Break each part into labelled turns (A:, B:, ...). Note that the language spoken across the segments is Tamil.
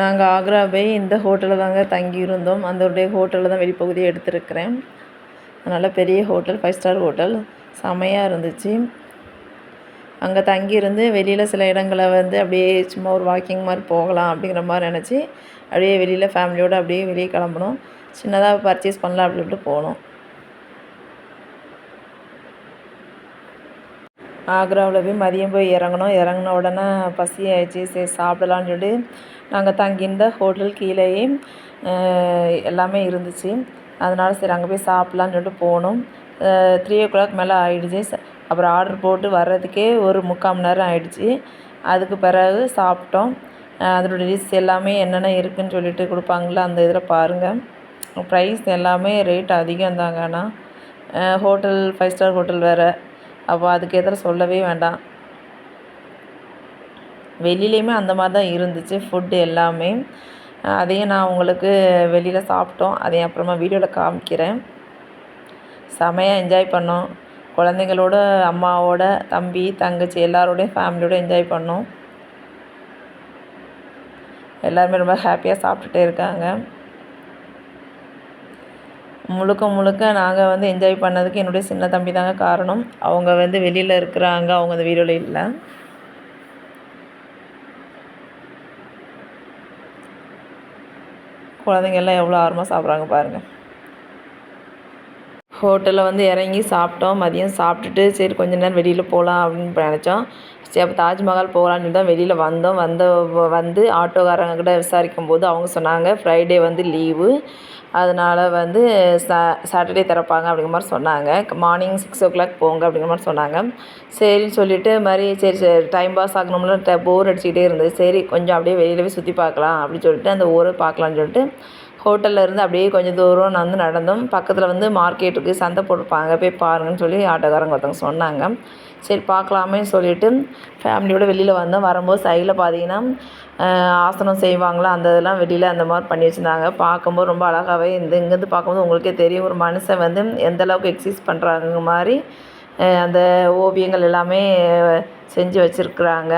A: நாங்கள் ஆக்ரா போய் இந்த ஹோட்டலில் தாங்க தங்கியிருந்தோம். அந்த ஹோட்டலில் தான் வெளிப்பகுதியை எடுத்திருக்கிறேன். அதனால் பெரிய ஹோட்டல் ஃபைவ் ஸ்டார் ஹோட்டல் செமையாக இருந்துச்சு. அங்கே தங்கியிருந்து வெளியில் சில இடங்களை வந்து அப்படியே சும்மா ஒரு வாக்கிங் மாதிரி போகலாம் அப்படிங்கிற மாதிரி நினச்சி அப்படியே வெளியில் ஃபேமிலியோடு அப்படியே வெளியே கிளம்புனோம். சின்னதாக பர்ச்சேஸ் பண்ணலாம் அப்படின்ட்டு போனோம். ஆக்ராவில் போய் மதியம் போய் இறங்குனோம் இறங்குன உடனே பசி ஆயிடுச்சு. சரி சாப்பிடலான்னு சொல்லிட்டு நாங்கள் தங்கியிருந்த ஹோட்டல் கீழேயே எல்லாமே இருந்துச்சு. அதனால் சரி அங்கே போய் சாப்பிட்லான்னு சொல்லிட்டு போனோம். த்ரீ ஓ கிளாக் மேலே ஆயிடுச்சு. அப்புறம் ஆர்டர் போட்டு வர்றதுக்கே ஒரு முக்கால் மணி நேரம் ஆயிடுச்சு. அதுக்கு பிறகு சாப்பிட்டோம். அதனுடைய லிஸ்ட் எல்லாமே என்னென்ன இருக்குன்னு சொல்லிட்டு கொடுப்பாங்களோ அந்த இதில் பாருங்கள் ப்ரைஸ் எல்லாமே ரேட் அதிகம் தாங்க. ஆனால் ஹோட்டல் ஃபைவ் ஸ்டார் ஹோட்டல் வேறு. அப்போ அதுக்கு எதிர சொல்லவே வேண்டாம். வெளியிலையுமே அந்த மாதிரி தான் இருந்துச்சு ஃபுட்டு எல்லாமே. அதையும் நான் உங்களுக்கு வெளியில் சாப்பிட்டோம் அதையும் அப்புறமா வீடியோவில் காமிக்கிறேன். செமையாக என்ஜாய் பண்ணோம். குழந்தைங்களோட அம்மாவோட தம்பி தங்கச்சி எல்லாரோடையும் ஃபேமிலியோட என்ஜாய் பண்ணோம். எல்லாருமே ரொம்ப ஹாப்பியாக சாப்பிட்டுட்டே இருக்காங்க. முழுக்க முழுக்க நாங்கள் வந்து என்ஜாய் பண்ணதுக்கு என்னுடைய சின்ன தம்பி தாங்க காரணம். அவங்க வந்து வெளியில் இருக்கிறாங்க அவங்க அந்த வீடியோவில் இல்லை. குழந்தைங்க எல்லாம் எவ்வளோ ஆர்வமாக சாப்பிட்றாங்க பாருங்கள் ஹோட்டலில் வந்து இறங்கி சாப்பிட்டோம். மதியம் சாப்பிட்டுட்டு சரி கொஞ்ச நேரம் வெளியில் போகலாம் அப்படின்னு நினச்சோம். சரி அப்போ தாஜ்மஹால் போகலான்னு தான் வெளியில் வந்தோம். வந்த வந்து ஆட்டோக்காரங்க கிட்ட விசாரிக்கும் போது அவங்க சொன்னாங்க ஃப்ரைடே வந்து லீவு அதனால் வந்து சா சாட்டர்டே திறப்பாங்க அப்படிங்கிற மாதிரி சொன்னாங்க. மார்னிங் சிக்ஸ் ஓ கிளாக் போங்க அப்படிங்கிற மாதிரி சொன்னாங்க. சரின்னு சொல்லிட்டு மாதிரி சரி சரி டைம் பாஸ் ஆகணும்ல போர் அடிச்சுக்கிட்டே இருந்தது. சரி கொஞ்சம் அப்படியே வெளியில் போய் சுற்றி பார்க்கலாம் அப்படின்னு சொல்லிட்டு அந்த ஊரை பார்க்கலான்னு சொல்லிட்டு ஹோட்டலில் இருந்து அப்படியே கொஞ்சம் தூரம் நான் வந்து நடந்தோம். பக்கத்தில் வந்து மார்க்கெட் இருக்குது சந்தை போட்டிருப்பாங்க. போய் பாருங்கன்னு சொல்லி ஆட்டோக்காரங்க ஒருத்தவங்க சொன்னாங்க. சரி பார்க்கலாமே சொல்லிட்டு ஃபேமிலியோடு வெளியில் வந்தோம். வரும்போது சைடில் பார்த்தீங்கன்னா ஆசனம் செய்வாங்களா? அந்த இதெல்லாம் வெளியில் அந்த மாதிரி பண்ணி வச்சுருந்தாங்க. பார்க்கும்போது ரொம்ப அழகாகவே இந்த இங்கேருந்து பார்க்கும்போது உங்களுக்கே தெரியும். ஒரு மனுஷன் வந்து எந்த அளவுக்கு எக்ஸசைஸ் பண்ணுறாங்க மாதிரி அந்த ஓவியங்கள் எல்லாமே செஞ்சு வச்சுருக்குறாங்க.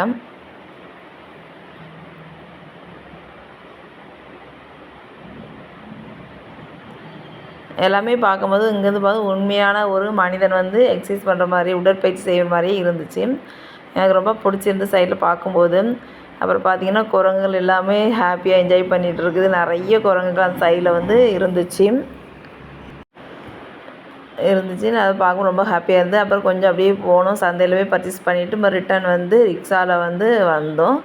A: எல்லாமே பார்க்கும்போது இங்கேருந்து பார்த்து உண்மையான ஒரு மனிதன் வந்து எக்ஸசைஸ் பண்ணுற மாதிரி உடற்பயிற்சி செய்கிற மாதிரியே இருந்துச்சு. எனக்கு ரொம்ப பிடிச்சிருந்து சைடில் பார்க்கும்போது. அப்புறம் பார்த்திங்கன்னா குரங்குகள் எல்லாமே ஹாப்பியாக என்ஜாய் பண்ணிகிட்டு இருக்குது. நிறைய குரங்குகள் அந்த சைடில் வந்து இருந்துச்சு. இருந்துச்சு. நான் அதை பார்க்க ரொம்ப ஹாப்பியாக இருந்தேன். அப்புறம் கொஞ்சம் அப்படியே போனோம். சந்தையில் போய் பர்ச்சேஸ் பண்ணிவிட்டு ரிட்டர்ன் வந்து ரிக்ஷாவில் வந்து வந்தோம்.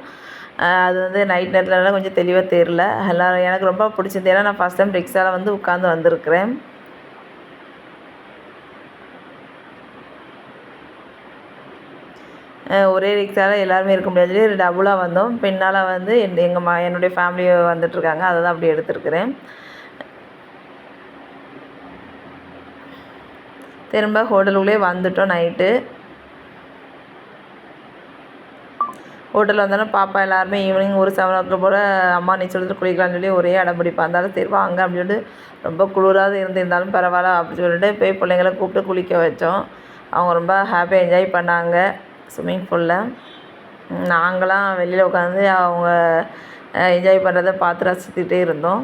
A: அது வந்து நைட் நேரத்துலலாம் கொஞ்சம் தெளிவாக தெரில எல்லோரும் எனக்கு ரொம்ப பிடிச்சிருந்து ஏன்னா நான் ஃபஸ்ட் டைம் ரிக்ஷாவில் வந்து உட்காந்து வந்திருக்கிறேன். ஒரே ரிக்ஷாவில் எல்லாருமே இருக்க முடியாது. சொல்லி டபுளாக வந்தோம். பின்னால் வந்து என் எங்கள் மா என்னுடைய ஃபேமிலி வந்துட்டுருக்காங்க. அதை தான் அப்படி எடுத்திருக்கிறேன். திரும்ப ஹோட்டலுக்குள்ளே வந்துட்டோம் நைட்டு ஹோட்டலில் வந்தாலும் பாப்பா எல்லாருமே ஈவினிங் ஒரு செவன் ஓ கிளாக் போல் அம்மா நீச்சல் குளிக்கலாம்னு சொல்லி ஒரே அடம் பிடிப்பா. இருந்தாலும் சரி வாங்க அப்படின்னு சொல்லிட்டு ரொம்ப குளிராக இருந்திருந்தாலும் பரவாயில்ல அப்படின்னு சொல்லிட்டு போய் பிள்ளைங்கள கூப்பிட்டு குளிக்க வச்சோம். அவங்க ரொம்ப ஹாப்பியாக என்ஜாய் பண்ணாங்க. ஸ்விம்மிங் பூலில் நாங்களாம் வெளியில் உட்காந்து அவங்க என்ஜாய் பண்ணுறத பார்த்து ரசித்துக்கிட்டே இருந்தோம்.